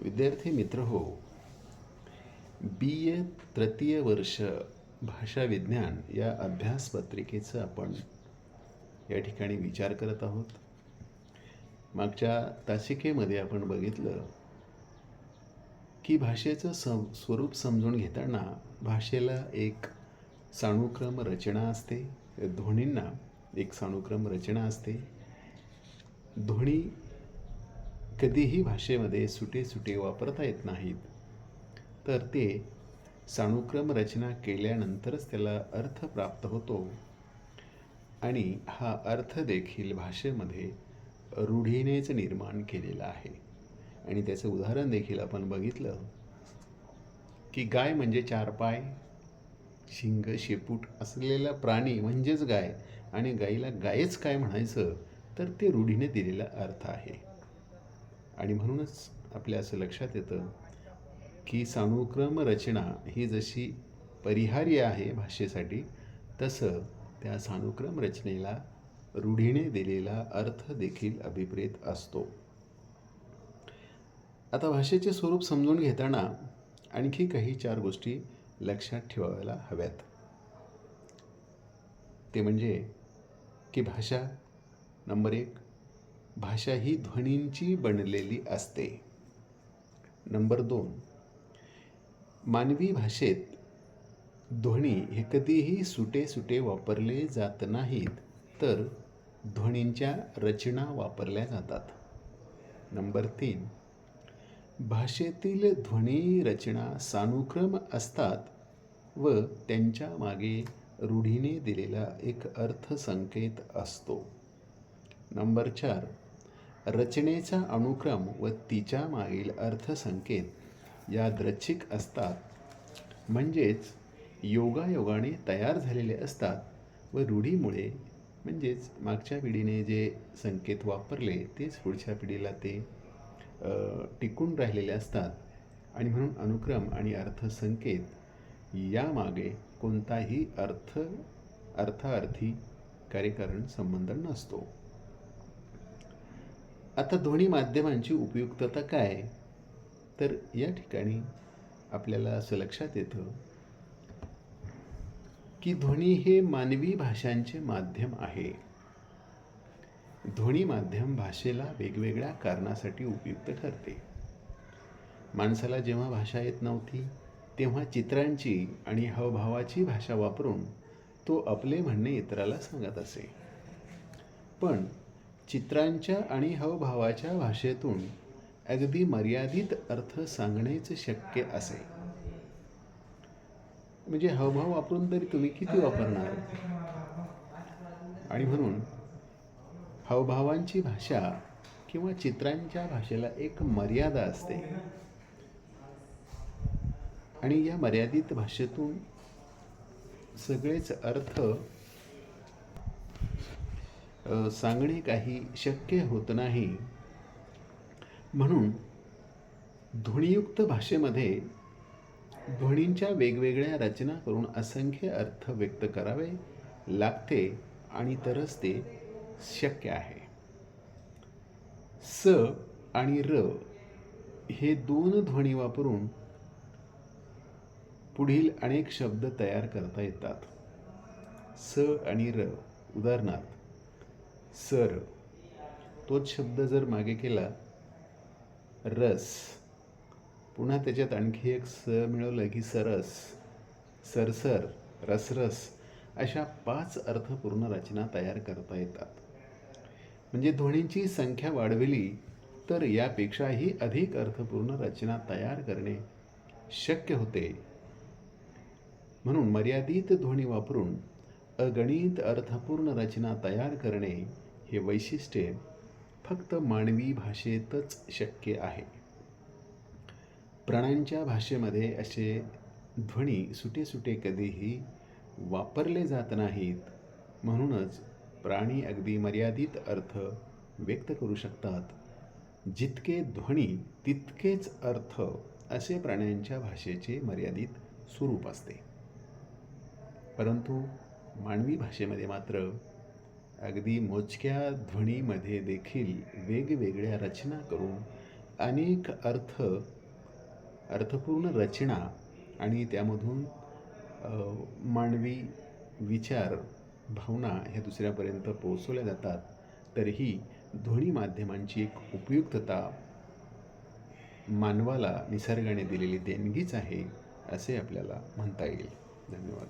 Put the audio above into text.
विद्यार्थी मित्र हो बी ए तृतीय वर्ष भाषा विज्ञान या अभ्यासपत्रिकेचं आपण या ठिकाणी विचार करत आहोत. मागच्या तासिकेमध्ये आपण बघितलं की भाषेचं सं स्वरूप समजून घेताना भाषेला एक साणुक्रम रचना असते ध्वनींना एक साणुक्रम रचना असते. ध्वनी कधीही भाषेमध्ये सुटे सुटे वापरता येत नाहीत. तर ते सानुक्रम रचना केल्यानंतरच त्याला अर्थ प्राप्त होतो. आणि हा अर्थ देखील भाषेमध्ये रूढीनेच निर्माण केलेला आहे. आणि त्याचं उदाहरण देखील आपण बघितलं की गाय म्हणजे चार पाय शिंग शेपूट असलेला प्राणी म्हणजेच गाय. आणि गाईला गायच काय म्हणायचं तर ते रूढीने दिलेला अर्थ आहे. आणि म्हणूनच आपल्या असं लक्षात येतं की सानुक्रम रचना ही जशी परिहार्य आहे भाषेसाठी तसं त्या सानुक्रम रचनेला रूढीने दिलेला अर्थ देखील अभिप्रेत असतो. आता भाषेचे स्वरूप समजून घेताना आणखी काही चार गोष्टी लक्षात ठेवायला हव्यात. ते म्हणजे की भाषा नंबर एक भाषा ही ध्वनींची बनलेली असते. नंबर दोन. मानवी भाषेत ध्वनी हे कधीही सुटे सुटे वापरले जात नाहीत तर ध्वनींच्या रचना वापरल्या जातात. नंबर तीन. भाषेतील ध्वनी रचना सानुक्रम असतात व त्यांच्या मागे रूढीने दिलेला एक अर्थसंकेत असतो. नंबर चार. रचनेचा अनुक्रम व तिच्या मागील अर्थसंकेत या द्रच्छिक असतात. म्हणजेच योगायोगाने तयार झालेले असतात व रूढीमुळे म्हणजेच मागच्या पिढीने जे संकेत वापरले तेच पुढच्या पिढीला ते टिकून राहिलेले असतात. आणि म्हणून अनुक्रम आणि अर्थसंकेत यामागे कोणताही अर्थ अर्थार्थी कार्यकारण संबंध नसतो. आता ध्वनी माध्यमांची उपयुक्तता काय? तर या ठिकाणी आपल्याला असं लक्षात येतं की ध्वनी हे मानवी भाषांचे माध्यम आहे. ध्वनी माध्यम भाषेला वेगवेगळ्या कारणासाठी उपयुक्त ठरते. माणसाला जेव्हा भाषा येत नव्हती तेव्हा चित्रांची आणि हावभावाची भाषा वापरून तो आपले म्हणणे इतराला सांगत असे. पण चित्रांच्या आणि हावभावाच्या भाषेतून अगदी मर्यादित अर्थ सांगणेच शक्य असे. म्हणजे हावभाव वापरून तरी तुम्ही किती वापरणार? आणि म्हणून हावभावांची भाषा किंवा चित्रांच्या भाषेला एक मर्यादा असते. आणि या मर्यादित भाषेतून सगळेच अर्थ सांगणे काही शक्य होत नाही. म्हणून ध्वनियुक्त भाषेमध्ये ध्वनींच्या वेगवेगळ्या रचना करून असंख्य अर्थ व्यक्त करावे लागते आणि तरच ते शक्य आहे. स आणि र हे दोन ध्वनी वापरून पुढील अनेक शब्द तयार करता येतात. स आणि र उदाहरणार्थ सर तोच शब्द जर मागे केला रस पुन्हा त्याच्यात आणखी एक स मिळवलं की सरस सरसर रसरस अशा पाच अर्थपूर्ण रचना तयार करता येतात. म्हणजे ध्वनींची संख्या वाढविली तर यापेक्षाही अधिक अर्थपूर्ण रचना तयार करणे शक्य होते. म्हणून मर्यादित ध्वनी वापरून अगणित अर्थपूर्ण रचना तयार करणे हे वैशिष्ट्य फक्त मानवी भाषेतच शक्य आहे. प्राण्यांच्या भाषेमध्ये असे ध्वनी सुटे सुटे कधीही वापरले जात नाहीत म्हणूनच प्राणी अगदी मर्यादित अर्थ व्यक्त करू शकतात. जितके ध्वनी तितकेच अर्थ असे प्राण्यांच्या भाषेचे मर्यादित स्वरूप असते. परंतु मानवी भाषेमध्ये मात्र अगदी मोजक्या ध्वनीमध्ये देखील वेगवेगळ्या रचना करून अनेक अर्थ अर्थपूर्ण रचना आणि त्यामधून मानवी विचार भावना ह्या दुसऱ्यापर्यंत पोहोचवल्या जातात. तरीही ध्वनी माध्यमांची एक उपयुक्तता मानवाला निसर्गाने दिलेली देणगीच आहे असे आपल्याला म्हणता येईल. धन्यवाद.